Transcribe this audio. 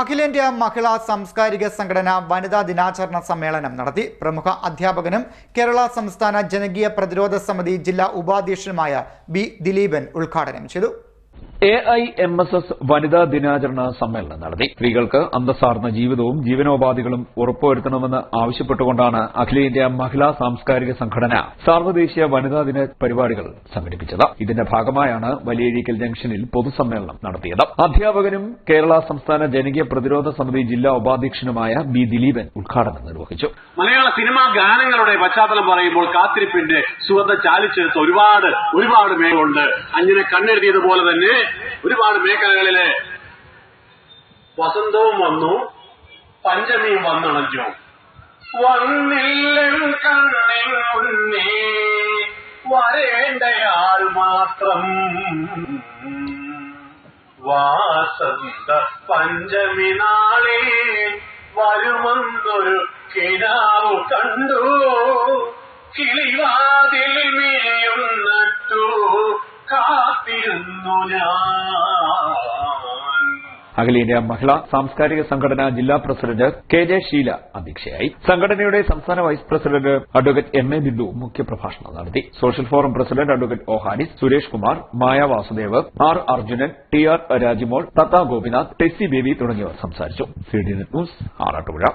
അഖിലേന്ത്യാ മഹിളാ സാംസ്കാരിക സംഘടന വനിതാ ദിനാചരണ സമ്മേളനം നടത്തി. പ്രമുഖ അധ്യാപകനും കേരള സംസ്ഥാന ജനകീയ പ്രതിരോധ സമിതി ജില്ലാ ഉപാധ്യക്ഷനുമായ ബി ദിലീപൻ ഉദ്ഘാടനം ചെയ്തു. A I M S S വനിതാ ദിനാചരണ സമ്മേളനം നടത്തി. സ്ത്രീകൾക്ക് അന്തസ്സാർന്ന ജീവിതവും ജീവനോപാധികളും ഉറപ്പുവരുത്തണമെന്ന് ആവശ്യപ്പെട്ടുകൊണ്ടാണ് അഖിലേന്ത്യാ മഹിളാ സാംസ്കാരിക സംഘടന സാർവദേശീയ വനിതാ ദിന പരിപാടികൾ സംഘടിപ്പിച്ചത്. ഇതിന്റെ ഭാഗമായാണ് വലിയഴീക്കൽ ജംഗ്ഷനിൽ പൊതുസമ്മേളനം നടത്തിയത്. അധ്യാപകനും കേരള സംസ്ഥാന ജനകീയ പ്രതിരോധ സമിതി ജില്ലാ ഉപാധ്യക്ഷനുമായ ബി ദിലീപൻ ഉദ്ഘാടനം നിർവഹിച്ചു. മലയാള സിനിമാ ഗാനങ്ങളുടെ പശ്ചാത്തലം പറയുമ്പോൾ കാത്തിരിപ്പിന്റെ സുഗന്ധ ചാലിച്ചെടുത്ത ഒരുപാട് ഒരുപാട് മേഖലകളുണ്ട് അങ്ങനെ കണ്ണെഴുതിയതുപോലെ തന്നെ ഒരുപാട് മേഖലകളിലെ വസന്തവും വന്നു പഞ്ചമിയും വന്നണഞ്ഞു വന്നില്ലൻ കണ്ണിൻ മുന്നേ വരേണ്ടയാൾ മാത്രം. വാസന്ത പഞ്ചമി നാളെ വരുമെന്നൊരു കിനാവ് കണ്ടു. കിളിവാതിൽ കാത്തിരുന്നു ഇന്ത്യ മഹിളാ സാംസ്കാരിക സംഘടന ജില്ലാ പ്രസിഡന്റ് കെ ജെ ഷീല അധ്യക്ഷയായി. സംഘടനയുടെ സംസ്ഥാന vice president advocate M A Bindu മുഖ്യപ്രഭാഷണം നടത്തി. Social forum president advocate O Haris Suresh Kumar Maya Vasudev R Arjunan T R Rajimol Thatha Gopinath Tessy Baby തുടങ്ങിയവർ സംസാരിച്ചു. C D news Arattupuzha.